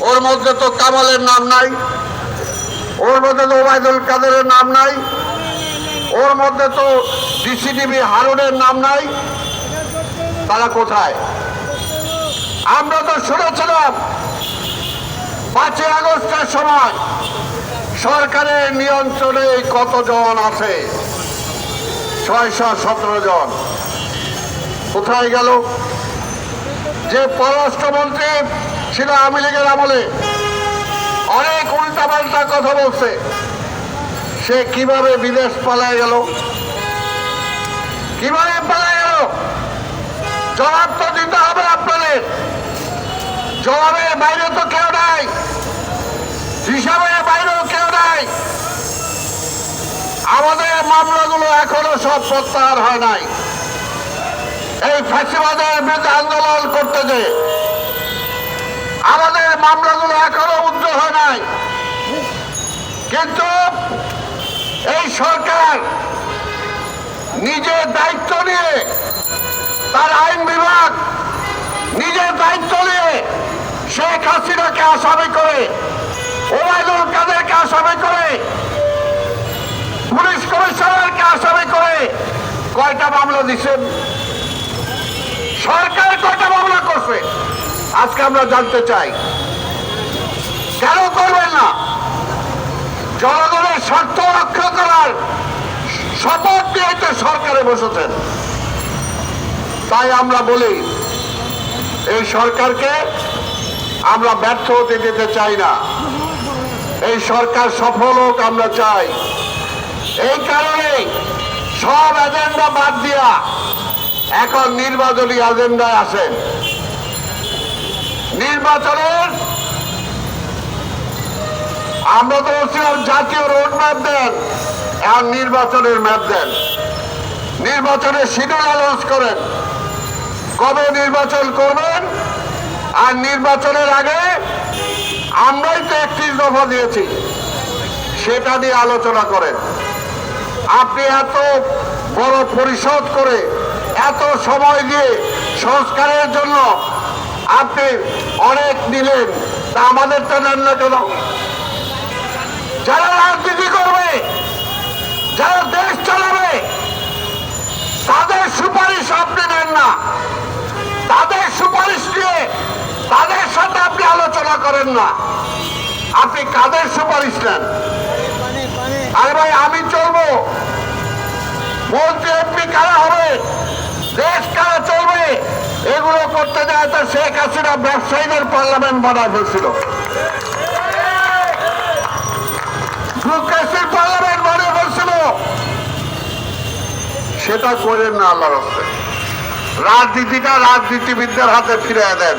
ওর মধ্যে তো কামালের নাম নাই। ওর মধ্যে তো ওবায়দুল কাদেরের নাম নাই। ওর মধ্যে তো ডিসিডিবি হারুনের নাম নাই। তারা কোথায়? আমরা তো শুনেছিলাম, পাঁচই আগস্টের সময় সরকারের নিয়ন্ত্রণে কতজন আছে? ছয়শো সতেরো জন। কোথায় গেল? যে পররাষ্ট্রমন্ত্রী ছিল আওয়ামী লীগের আমলে অনেক উল্টাপাল্টা কথা বলছে। সে কীভাবে বিদেশ পালায় গেল? কীভাবে পালায় গেল? জবাব তো দিতে হবে আপনাদের। জবাবের বাইরে তো কেউ নাই। হিসাবের বাইরেও কেউ নাই। আমাদের মামলাগুলো এখনও সব প্রত্যাহার হয় নাই। এই ফ্যাসিবাদের বিরুদ্ধে আন্দোলন করতে যে আমাদের মামলাগুলো এখনও উজ্জ্বল হয় নাই। কিন্তু এই সরকার নিজের দায়িত্ব নিয়ে, তার আইন বিভাগ নিজের দায়িত্ব নিয়ে শেখ হাসিনাকে আসামি করে, ওবায়দুল কাদেরকে আসামি করে, পুলিশ কমিশনারকে আসামি করে কয়টা মামলা দিচ্ছেন? সরকার আজকে আমরা জানতে চাই, কেন করবেন না? জনগণের স্বার্থ রক্ষা করার শপথ নিয়ে তো সরকারে বসেছেন। তাই আমরা বলি, এই সরকারকে আমরা ব্যর্থ হতে দিতে চাই না। এই সরকার সফল হোক আমরা চাই। এই কারণে সব এজেন্ডা বাদ দিয়া এখন নির্বাচনী এজেন্ডায় আসেন। নির্বাচনের আমরা তো বলছিলাম জাতীয় রোড ম্যাপ দেন এখন নির্বাচনের ম্যাপ দেন। নির্বাচনের শিডিউল অ্যানাউন্স করেন। কবে নির্বাচন করবেন? আর নির্বাচনের আগে আমরাই তো একত্রিশ দফা দিয়েছি, সেটা নিয়ে আলোচনা করেন। আপনি এত বড় পরিশোধ করে এত সময় দিয়ে সংস্কারের জন্য আপনি অনেক নিলেন তা আমাদের নেন না কেন যারা রাজনীতি করবে, যারা দেশ চালাবে, তাদের সুপারিশ আপনি নেন না। তাদের সুপারিশ নিয়ে তাদের সাথে আপনি আলোচনা করেন না। আপনি কাদের সুপারিশ নেন? আরে ভাই, আমি চলবো। করতে যায় তা শেখ হাসিনা ব্যবসায়ীদের পার্লামেন্ট বানায় ফেলছিল সেটা করেন না আল্লাহ রাজনীতিটা রাজনীতিবিদদের হাতে ফিরে দেন।